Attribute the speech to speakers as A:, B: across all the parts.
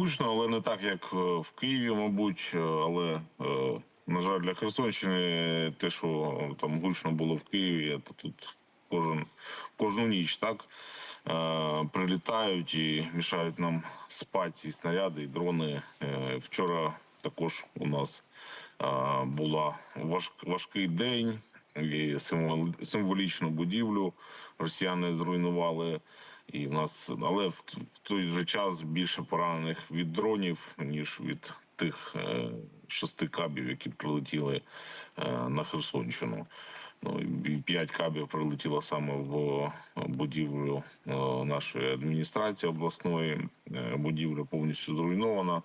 A: гучно, але не так, як е, в Києві, мабуть. Е, Але, е, на жаль, для Херсонщини те, що там гучно було в Києві, то тут кожен, кожну ніч так прилітають і мішають нам спати ці снаряди і дрони. Вчора також у нас була важ, важкий день. І символічну будівлю росіяни зруйнували. І в нас, але в, той же час більше поранених від дронів, ніж від тих е, шести кабів, які прилетіли е, на Херсонщину. Ну і п'ять кабів прилетіло саме в будівлю е, нашої адміністрації обласної. Е, будівля повністю зруйнована.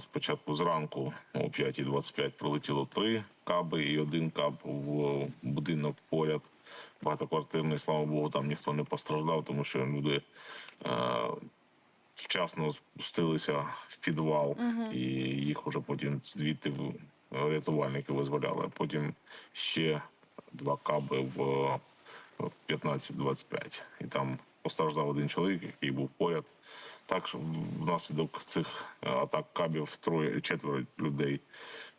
A: Спочатку зранку о 5.25 прилетіло три каби і один каб в будинок поряд. Багатоквартирний, слава Богу, там ніхто не постраждав, тому що люди е, вчасно спустилися в підвал, і їх уже потім звідти в- рятувальники визволяли. Потім ще два каби в 15-25. І там постраждав один чоловік, який був поряд. Так внаслідок цих е, атак кабів троє четверо людей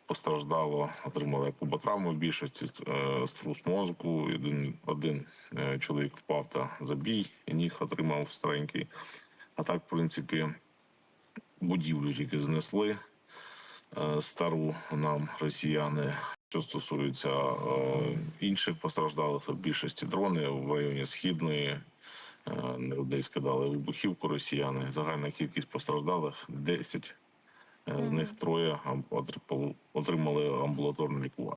A: постраждало, отримали куботравми в більшості е, струс мозку. Один, один е, чоловік впав та забій, і ніг отримав старенький. А так, в принципі, будівлю тільки знесли стару нам росіяни. Що стосується інших постраждалих, в більшості дрони в районі східної. Е, Людей скидали вибухівку росіяни. Загальна кількість постраждалих 10. Е, З них троє отримали амбулаторне лікування.